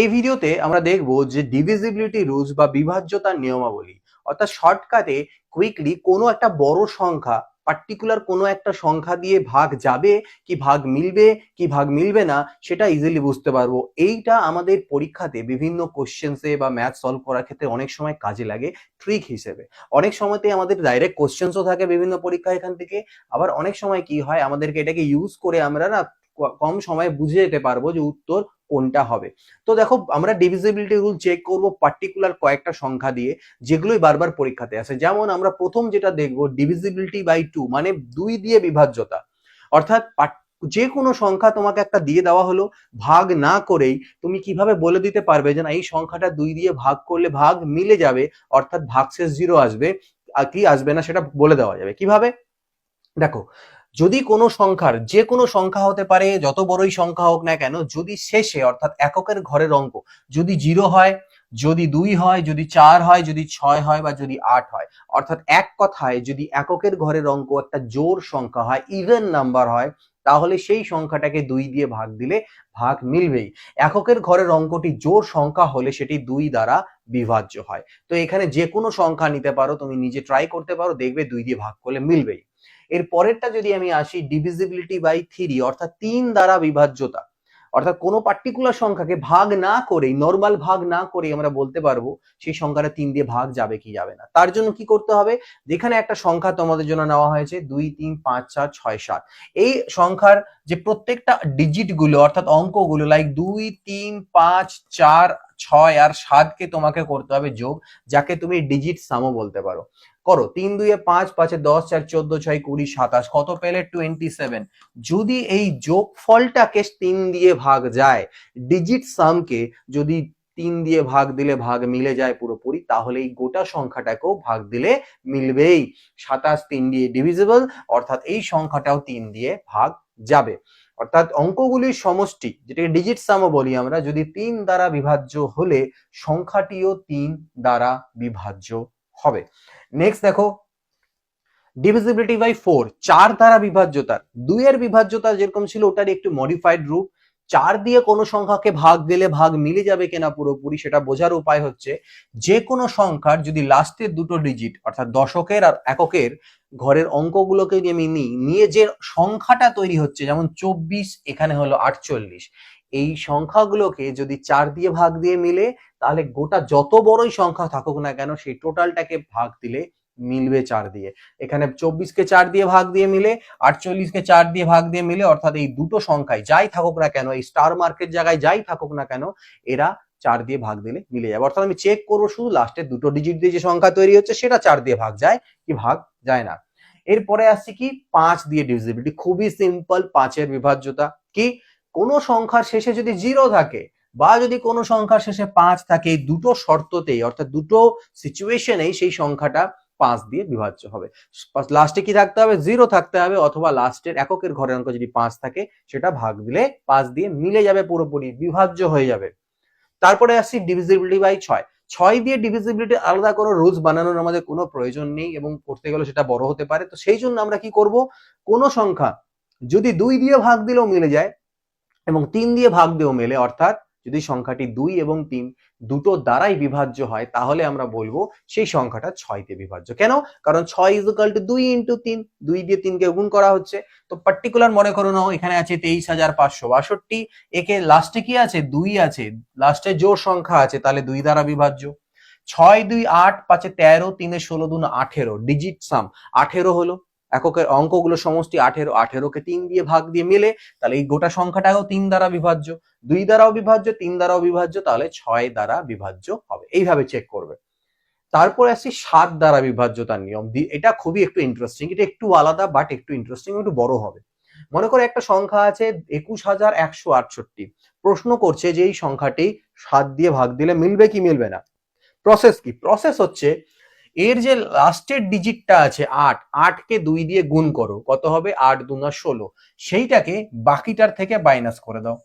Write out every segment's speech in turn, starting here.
এই ভিডিওতে আমরা দেখব যে ডিভিজিবিলিটি রুলস বা বিভাজ্যতার নিয়মাবলী, অর্থাৎ শর্টকাটে কুইকলি কোনো একটা বড় সংখ্যা পার্টিকুলার কোনো একটা সংখ্যা দিয়ে ভাগ যাবে কি ভাগ মিলবে, কি ভাগ মিলবে না, সেটা ইজিলি বুঝতে পারব। এইটা আমাদের পরীক্ষাতে বিভিন্ন কোশ্চেন্সে বা ম্যাথ সলভ করার ক্ষেত্রে অনেক সময় কাজে লাগে ট্রিক হিসেবে। অনেক সময়তে আমাদের ডাইরেক্ট কোশ্চেন্সও থাকে বিভিন্ন পরীক্ষা এখান থেকে। আবার অনেক সময় কি হয়, আমাদেরকে এটাকে ইউজ করে আমরা না কম সময়ে বুঝে যেতে পারব যে উত্তর কোনটা হবে। তো দেখো, আমরা ডিভিজিবিলিটি রুল চেক করব পার্টিকুলার কয়েকটা সংখ্যা দিয়ে, যেগুলোই বারবার পরীক্ষাতে আসে। যেমন আমরা প্রথম যেটা দেখব ডিভিজিবিলিটি বাই টু মানে দুই দিয়ে বিভাজ্যতা। অর্থাৎ যে কোনো সংখ্যা তোমাকে একটা দিয়ে দেওয়া হলো, ভাগ না করেই তুমি কীভাবে বলে দিতে পারবে যে না, এই সংখ্যাটা দুই দিয়ে ভাগ করলে ভাগ মিলে যাবে, অর্থাৎ ভাগশেষ জিরো আসবে, আর কি আসবে না সেটা বলে দেওয়া যাবে। কীভাবে? দেখো যদি কোনো সংখ্যার যে কোনো সংখ্যা হতে পারে, যত বড়ই সংখ্যা হোক না কেন, যদি শেষে, অর্থাৎ এককের ঘরের অঙ্ক, যদি জিরো হয়, যদি দুই হয়, যদি চার হয়, যদি ছয় হয় বা যদি আট হয়, অর্থাৎ এক কথায় যদি এককের ঘরের অঙ্ক একটা জোর সংখ্যা হয় ইভেন নাম্বার হয়, তাহলে সেই সংখ্যাটাকে দুই দিয়ে ভাগ দিলে ভাগ মিলবেই। এককের ঘরের অঙ্কটি জোর সংখ্যা হলে সেটি দুই দ্বারা বিভাজ্য হয়। তো এখানে যে কোনো সংখ্যা নিতে পারো, তুমি নিজে ট্রাই করতে পারো, দেখবে দুই দিয়ে ভাগ করলে মিলবেই। এর পরেরটা যদি আমি আসি ডিভিজিবিলিটি বাই থ্রি অর্থাৎ তিন দ্বারা বিভাজ্যতা, অর্থাৎ কোনো পার্টিকুলার সংখ্যাকে ভাগ না করেই নর্মাল ভাগ না করে আমরা বলতে পারব, সেই সংখ্যাটা তিন দিয়ে ভাগ যাবে কি যাবে না। তার জন্য কি করতে হবে? যেখানে একটা সংখ্যা তোমাদের জন্য নেওয়া হয়েছে, দুই, তিন, পাঁচ, চার, ছয়, সাত। এই সংখ্যার যে প্রত্যেকটা ডিজিটগুলো অর্থাৎ অঙ্কগুলো লাইক দুই, তিন, পাঁচ, চার ছয় আর সাতকে তোমাকে করতে হবে যোগ, যাকে তুমি ডিজিট সামও বলতে পারো। করো, তিন দুইয়ে পাঁচ, পাঁচে দশ, চার, চোদ্দ, ছয়, কুড়ি, সাতাশ, কত পেলে? টোয়েন্টি সেভেন যদি এই যোগফলটাকে তিন দিয়ে ভাগ যায় ডিজিট সামকে যদি তিন দিয়ে ভাগ দিলে ভাগ মিলে যায় পুরোপুরি, তাহলে এই গোটা সংখ্যাটাকেও ভাগ দিলে মিলবেই। সাতাশ তিন দিয়ে ডিভিজিবল অর্থাৎ এই সংখ্যাটাও তিন দিয়ে ভাগ যাবে। অর্থাৎ অঙ্কগুলির সমষ্টি, যেটাকে ডিজিট সামও বলি আমরা, যদি তিন দ্বারা বিভাজ্য হলে সংখ্যাটিও তিন দ্বারা বিভাজ্য হবে। নেক্সট দেখো ডিভিজিবিলিটি বাই ফোর চার দ্বারা বিভাজ্যতার। দুইয়ের বিভাজ্যতা যেরকম ছিল ওটার একটু মডিফাইড রূপ চার দিয়ে কোনো সংখ্যাকে ভাগ দিলে ভাগ মিলে যাবে কিনা পুরোপুরি সেটা বোঝার উপায় হচ্ছে যে কোনো সংখ্যার যদি লাস্টের দুটো ডিজিট অর্থাৎ দশকের আর এককের ঘরের অঙ্কগুলোকে যদি আমি নিই, নিয়ে যে সংখ্যাটা তৈরি হচ্ছে, যেমন চব্বিশ এখানে হলো আটচল্লিশ, এই সংখ্যাগুলোকে যদি চার দিয়ে ভাগ দিয়ে মিলে, তাহলে গোটা যত বড়ই সংখ্যা থাকুক না কেন, সেই টোটালটাকে ভাগ দিলে মিলবে চার দিয়ে। এখানে চব্বিশকে চার দিয়ে ভাগ দিয়ে মিলে, আটচল্লিশকে চার দিয়ে ভাগ দিয়ে মিলে, অর্থাৎ এই দুটো সংখ্যায় যাই থাকুক না কেন, এই স্টার মার্কেট জায়গায় যাই থাকুক না কেন, এরা চার দিয়ে ভাগ দিলে মিলে যাবে। অর্থাৎ আমি চেক করব শুধু লাস্টের দুটো ডিজিট দিয়ে যে সংখ্যা তৈরি হচ্ছে, সেটা চার দিয়ে ভাগ যায় কি ভাগ যায় না। এরপরে আসছি কি, পাঁচ দিয়ে ডিভিজিবিলিটি খুবই সিম্পল পাঁচের বিভাজ্যতা। কি? কোনো সংখ্যার শেষে যদি জিরো থাকে বা যদি কোনো সংখ্যার শেষে পাঁচ থাকে দুটো শর্ততেই, অর্থাৎ দুটো সিচুয়েশনেই সেই সংখ্যাটা পাঁচ দিয়ে বিভাজ্য হবে। লাস্টে কি থাকতে হবে? জিরো থাকতে হবে অথবা লাস্টের এককের ঘরের অঙ্ক যদি পাঁচ থাকে, সেটা ভাগ দিলে পাঁচ দিয়ে মিলে যাবে পুরোপুরি, বিভাজ্য হয়ে যাবে। তারপরে আসছি ডিভিজিবিলিটি বাই ছয়। ছয় দিয়ে ডিভিজিবিলিটি আলাদা কোনো রুলস বানানোর আমাদের কোনো প্রয়োজন নেই এবং করতে গেলে সেটা বড় হতে পারে। তো সেই জন্য আমরা কি করব? কোনো সংখ্যা যদি দুই দিয়ে ভাগ দিলেও মিলে যায় এবং তিন দিয়ে ভাগ দিয়েও মেলে, অর্থাৎ যদি সংখ্যাটি দুই এবং তিন দুটো দ্বারাই বিভাজ্য হয়, তাহলে আমরা বলব সেই সংখ্যাটা ছয়তে বিভাজ্য। কেন? কারণ ছয় ইজুকাল টু দুই ইন্টু তিন, দুই দিয়ে তিনকে গুণ করা হচ্ছে। তো পার্টিকুলার মনে করো নাও, এখানে আছে তেইশ হাজার পাঁচশো বাষট্টি, একে লাস্টে কি আছে? দুই আছে। লাস্টে জোর সংখ্যা আছে, তাহলে দুই দ্বারা বিভাজ্য। ছয় দুই আট, পাঁচে তেরো, তিনে ষোলো দুন আঠেরো ডিজিট সাম আঠেরো হলো। এককের অঙ্কগুলো সমষ্টি আঠেরো, আঠেরোকে তিন দিয়ে ভাগ দিয়ে মিলে, তাহলে এই গোটা সংখ্যাটাও তিন দ্বারা বিভাজ্য। দুই দ্বারাও বিভাজ্য, তিন দ্বারাও বিভাজ্য, তাহলে ছয় দ্বারা বিভাজ্য হবে। এইভাবে চেক করবে। তারপরে আসছি সাত দ্বারা বিভাজ্যতার নিয়ম। এটা খুবই একটু ইন্টারেস্টিং এটা একটু আলাদা বাট একটু ইন্টারেস্টিং একটু বড় হবে। মনে করে একটা সংখ্যা আছে একুশ হাজার একশো আটষট্টি। প্রশ্ন করছে যে এই সংখ্যাটি সাত দিয়ে ভাগ দিলে মিলবে কি মিলবে না? প্রসেস কি? প্রসেস হচ্ছে এর যে লাস্টের ডিজিটটা আছে আট, আটকে দুই দিয়ে গুণ করো, কত হবে? আট দুনা ষোলো। সেইটাকে বাকিটার থেকে মাইনাস করে দাও।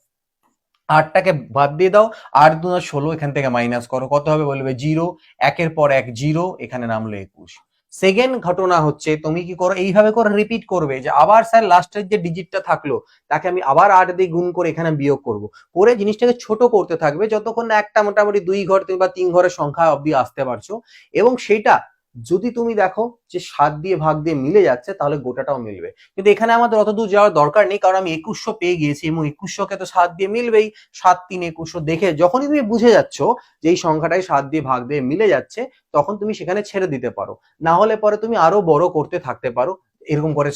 আটটাকে বাদ দিয়ে দাও, আট দুনা ষোলো এখান থেকে মাইনাস করো। কত হবে বলবে? জিরো একের পর এক জিরো এখানে নামলো একুশ। সেকেন্ড ঘটনা হচ্ছে, তুমি কি করো, এইভাবে করে রিপিট করবে যে, আবার স্যার লাস্টের যে ডিজিটটা থাকল, তাকে আমি আবার আট দিয়ে গুণ করে এখানে বিয়োগ করব। করে জিনিসটাকে ছোট করতে থাকবে, যতক্ষণ না একটা মোটামুটি দুই ঘর বা তিন ঘরের সংখ্যা অবধি আসতে পারছ। এবং সেটা যদি তুমি দেখো যে সাত দিয়ে ভাগ দিয়ে মিলে যাচ্ছে, তাহলে গোটাটাও মিলবে। কিন্তু এখানে আমাদের অত দূর যাওয়ার দরকার নেই, কারণ আমি একুশশো পেয়ে গিয়েছি এবং একুশশোকে তো সাত দিয়ে মিলবেই। সাত তিন একুশশো দেখে যখনই তুমি বুঝে যাচ্ছ যে এই সংখ্যাটাই সাত দিয়ে ভাগ দিয়ে মিলে যাচ্ছে, তখন তুমি সেখানে ছেড়ে দিতে পারো। না হলে পরে তুমি আরও বড় করতে থাকতে পারো। এরকম করে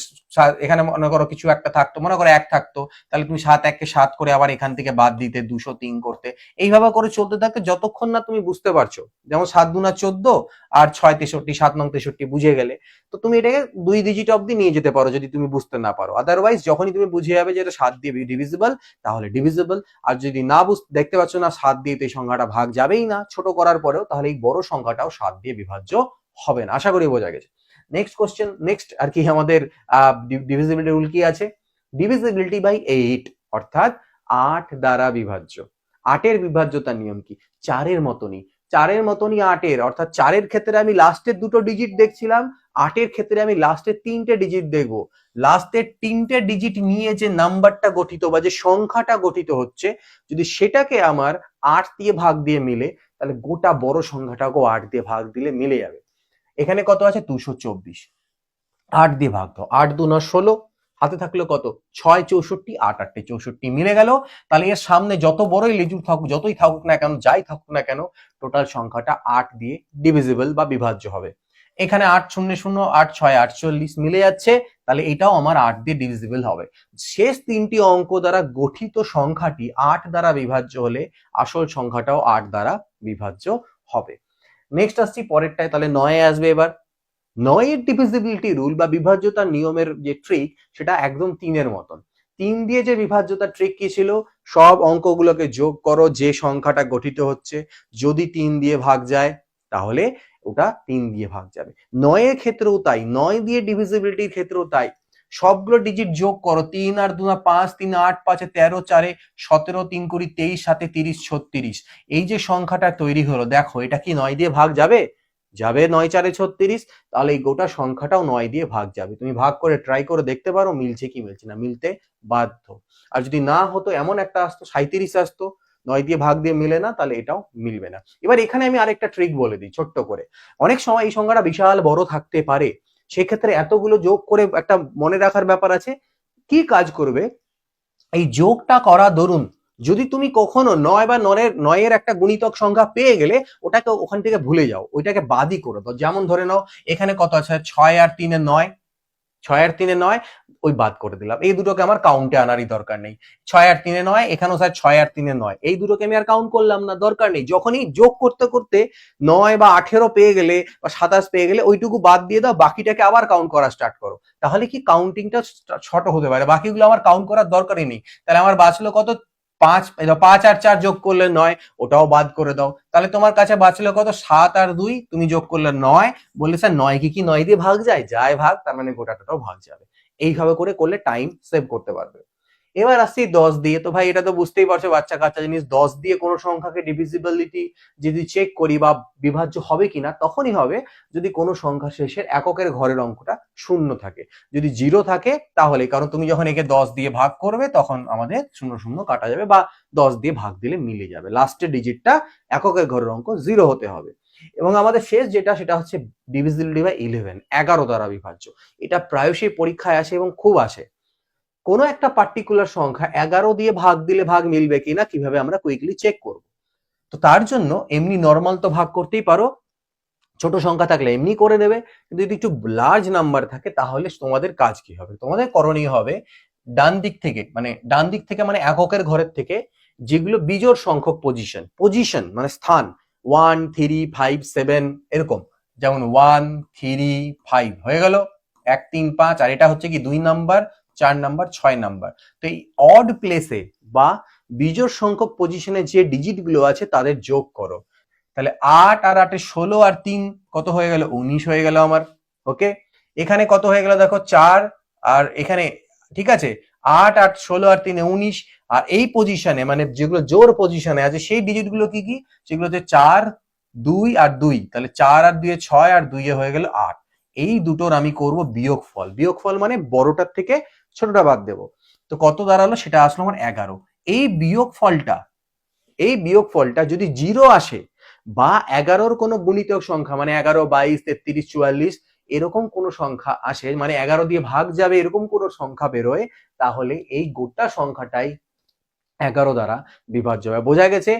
এখানে মনে করো কিছু একটা থাকতো, মনে করো এক থাকতো, তাহলে তুমি সাত এককে সাত করে আবার এখান থেকে বাদ দিতে, দুশো তিন করতে। এইভাবে করে চলতে থাকতে যতক্ষণ না তুমি বুঝতে পারছ। যেমন সাত দুনা চোদ্দ আর ছয় তেষট্টি, সাত নং তেষট্টি বুঝে গেলে, তো তুমি এটাকে দুই ডিজিট অব্দি নিয়ে যেতে পারো যদি তুমি বুঝতে না পারো। আদারওয়াইজ যখনই তুমি বুঝে যাবে যে এটা সাত দিয়ে ডিভিজিবল তাহলে ডিভিজিবল আর যদি না বুঝ, দেখতে পাচ্ছ না সাত দিয়ে তো এই সংখ্যাটা ভাগ যাবেই না। ছোট করার পরেও তাহলে এই বড় সংখ্যাটাও সাত দিয়ে বিভাজ্য হবে না। আশা করি বোঝা গেছে। নেক্সট কোশ্চেন নেক্সট আর কি আমাদের ডিভিজিবিলিটি রুল কি আছে? ডিভিজিবিলিটি বাই এইট অর্থাৎ আট দ্বারা বিভাজ্য। আটের বিভাজ্যতার নিয়ম কি? চারের মতনই। চারের মতনই আটের, অর্থাৎ চারের ক্ষেত্রে আমি লাস্টের দুটো ডিজিট দেখছিলাম, আটের ক্ষেত্রে আমি লাস্টের তিনটে ডিজিট দেখব। লাস্টের তিনটে ডিজিট নিয়ে যে নাম্বারটা গঠিত বা যে সংখ্যাটা গঠিত হচ্ছে, যদি সেটাকে আমার আট দিয়ে ভাগ দিয়ে মিলে, তাহলে গোটা বড় সংখ্যাটাকেও আট দিয়ে ভাগ দিলে মিলে যাবে। এখানে কত আছে? দুশো চব্বিশ। আট দিয়ে ভাগ দাও। আট দু ষোলো, হাতে থাকল কত? ছয় চৌষট্টি, আট আটটে চৌষট্টি মিলে গেল। তাহলে এর সামনে যত বড়ই লেজুর থাকুক, যতই থাকুক না কেন, যাই থাকুক না কেন টোটাল সংখ্যাটা আট দিয়ে ডিভিজিবল বা বিভাজ্য হবে। এখানে আট শূন্য শূন্য, আট ছয় আটচল্লিশ মিলে যাচ্ছে। তাহলে এটাও আমার আট দিয়ে ডিভিজিবল হবে। শেষ তিনটি অঙ্ক দ্বারা গঠিত সংখ্যাটি আট দ্বারা বিভাজ্য হলে আসল সংখ্যাটাও আট দ্বারা বিভাজ্য হবে। নেক্সট আসছি, পরেরটায় তাহলে নয়ে আসবে এবার। নয়ের ডিভিজিবিলিটি রুল বা বিভাজ্যতার নিয়মের যে ট্রিক সেটা একদম তিনের মতন। তিন দিয়ে যে বিভাজ্যতার ট্রিক কি ছিল? সব অঙ্কগুলোকে যোগ করো, যে সংখ্যাটা গঠিত হচ্ছে। যদি তিন দিয়ে ভাগ যায়, তাহলে ওটা তিন দিয়ে ভাগ যাবে। নয়ের ক্ষেত্রেও তাই। নয় দিয়ে ডিভিজিবিলিটির ক্ষেত্রেও তাই। সবগুলো ডিজিট যোগ করো, তিন আর দুনা পাঁচ, তিন আট, পাঁচে তেরো, চারে সতেরো, তিন কুড়ি, তেইশ, সাতে তিরিশ, ছত্রিশ। এই যে সংখ্যাটা তৈরি হলো, দেখো এটা কি নয় দিয়ে ভাগ যাবে? যাবে নয়, চারে ছত্রিশ, তাহলে এই গোটা সংখ্যাটাও নয় দিয়ে ভাগ যাবে। তুমি ভাগ করে ট্রাই করে দেখতে পারো মিলছে কি মিলছে না, মিলতে বাধ্য। আর যদি না হতো, এমন একটা আসতো সাঁত্রিশ আসতো, নয় দিয়ে ভাগ দিয়ে মিলে না, তাহলে এটাও মিলবে না। এবার এখানে আমি আরেকটা ট্রিক বলে দিই, ছোট্ট করে। অনেক সময় এই সংখ্যাটা বিশাল বড় থাকতে পারে সেক্ষেত্রে এতগুলো যোগ করে একটা মনে রাখার ব্যাপার আছে। কি কাজ করবে? এই যোগটা করা ধরুন, যদি তুমি কখনো নয় বা নরের নয়ের একটা গুণিতক সংখ্যা পেয়ে গেলে ওটাকে ওখান থেকে ভুলে যাও, ওইটাকে বাদই করে দাও। যেমন ধরে নাও, এখানে কত আছে? ছয় আর তিনে নয়। ছয় আর তিনে নয়, ওই বাদ করে দিলাম। এই দুটোকে আমার কাউন্টে আনারই দরকার নেই। ছয় আর তিনে নয়, এখানেও স্যার ছয় আর তিনে নয়। এই দুটোকে আমি আর কাউন্ট করলাম না, দরকার নেই। যখনই যোগ করতে করতে নয় বা আঠেরো পেয়ে গেলে বা সাতাশ পেয়ে গেলে ওইটুকু বাদ দিয়ে দাও, বাকিটাকে আবার কাউন্ট করা স্টার্ট করো। তাহলে কি কাউন্টিংটা ছোট হতে পারে? বাকিগুলো আমার কাউন্ট করার দরকারই নেই। তাহলে আমার বাঁচলো কত? পাঁচ পাঁচ আর চার যোগ করলে নয়, ওটাও বাদ করে দাও। তাহলে তোমার কাছে বাঁচলো কত? সাত আর দুই, তুমি যোগ করলে নয়। বললে, স্যার, নয় কি কি? নয় দিয়ে ভাগ যায়? যায় ভাগ, তার মানে গোটাটাও ভাগ যাবে। এইভাবে করে করলে টাইম সেভ করতে পারবে। এবার আসছি দশ দিয়ে। তো ভাই, এটা তো বুঝতেই পারছ, বাচ্চা কাচ্চা জিনিস, দশ দিয়ে কোনো সংখ্যাকে ডিভিজিবিলিটি যদি চেক করি বা বিভাজ্য হবে কিনা, তখনই হবে যদি কোনো সংখ্যা শেষের এককের ঘরের অঙ্কটা শূন্য থাকে। যদি জিরো থাকে, তাহলে, কারণ তুমি যখন একে দশ দিয়ে ভাগ করবে, তখন আমাদের শূন্য শূন্য কাটা যাবে বা দশ দিয়ে ভাগ দিলে মিলে যাবে। লাস্টের ডিজিটটা এককের ঘরের অঙ্ক জিরো হতে হবে। এবং আমাদের শেষ যেটা, সেটা হচ্ছে ডিভিজিবিলিটি বাই ইলেভেন এগারো দ্বারা বিভাজ্য। এটা প্রায়শই পরীক্ষায় আসে এবং খুব আসে। কোনো একটা পার্টিকুলার সংখ্যা এগারো দিয়ে ভাগ দিলে ভাগ মিলবে কিনা কীভাবে আমরা কুইকলি চেক করব? তো তার জন্য এমনি নর্মাল তো ভাগ করতেই পারো। ছোট সংখ্যা থাকলে এমনি করে নেবে কিন্তু যদি একটু লার্জ নাম্বার থাকে, তাহলে তোমাদের কাজ কি হবে? তোমাদের করণীয় হবে ডান দিক থেকে মানে ডান দিক থেকে মানে এককের ঘরের থেকে যেগুলো বিজোড় সংখ্যক পজিশন পজিশন মানে স্থান ওয়ান থ্রি ফাইভ সেভেন এরকম। যেমন ওয়ান থ্রি ফাইভ হয়ে গেল। এক, তিন, পাঁচ, আর এটা হচ্ছে কি দুই নাম্বার চার নাম্বার, ছয় নাম্বার। তো এই অড প্লেসে বা বিজোড় সংখ্যক পজিশনে যে ডিজিটগুলো আছে, তাদের যোগ করো। তাহলে আট আর আটে ষোলো আর তিন কত হয়ে গেল? উনিশ হয়ে গেল আমার। ওকে এখানে কত হয়ে গেল দেখো? চার। আর এখানে, ঠিক আছে? আট আট, ষোলো আর তিনে উনিশ। আর এই পজিশনে মানে যেগুলো জোর পজিশনে আছে, সেই ডিজিটগুলো কি কি? সেগুলো হচ্ছে চার, দুই আর দুই। তাহলে চার আর দুইয়ে ছয় আর দুইয়ে হয়ে গেল আট। এই দুটোর আমি করব বিয়োগফল। বিয়োগফল মানে বড়টার থেকে ছোটটা বাদ দেব। তো কত দাঁড়াল? সেটা আসলো আমার এগারো। এই বিয়োগ ফলটা, এই বিয়োগ ফলটা যদি জিরো আসে বা এগারোর কোনো গুণিতক সংখ্যা মানে এগারো, বাইশ, তেত্রিশ, চুয়াল্লিশ, এরকম কোনো সংখ্যা আসে মানে এগারো দিয়ে ভাগ যাবে, এরকম কোনো সংখ্যা বেরোয়, তাহলে এই গোটা সংখ্যাটাই এগারো দ্বারা বিভাজ্য হবে বোঝা গেছে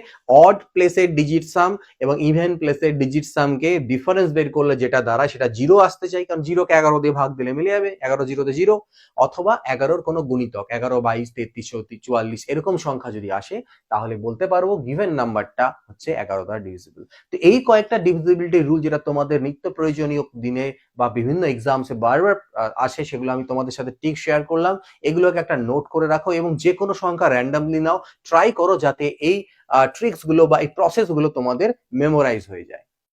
অড প্লেসের ডিজিট সাম এবং ইভেন প্লেসের ডিজিট সামকে ডিফারেন্স বের করলে যেটা দ্বারা সেটা জিরো আসতে চাই, কারণ জিরোকে এগারো দিয়ে ভাগ দিলে মিলে যাবে। এগারো জিরোতে জিরো অথবা এগারোর কোনো গুণিতক, এগারো, বাইশ, তেত্রিশ, চৌত্রিশ, চুয়াল্লিশ এরকম সংখ্যা যদি আসে, তাহলে বলতে পারব গিভেন নাম্বারটা হচ্ছে এগারো দ্বারা ডিভিজিবল তো এই কয়েকটা ডিভিজিবিলিটি রুল যেটা তোমাদের নিত্য প্রয়োজনীয় দিনে বা বিভিন্ন এক্সামসে বারবার আসে, সেগুলো আমি তোমাদের সাথে টিক শেয়ার করলাম। এগুলোকে একটা নোট করে রাখো এবং যে কোনো সংখ্যা র্যান্ডামলি নাও ট্রাই করো যাতে এই ট্রিক্সগুলো বা এই প্রসেসগুলো তোমাদের মেমোরাইজ হয়ে যায়।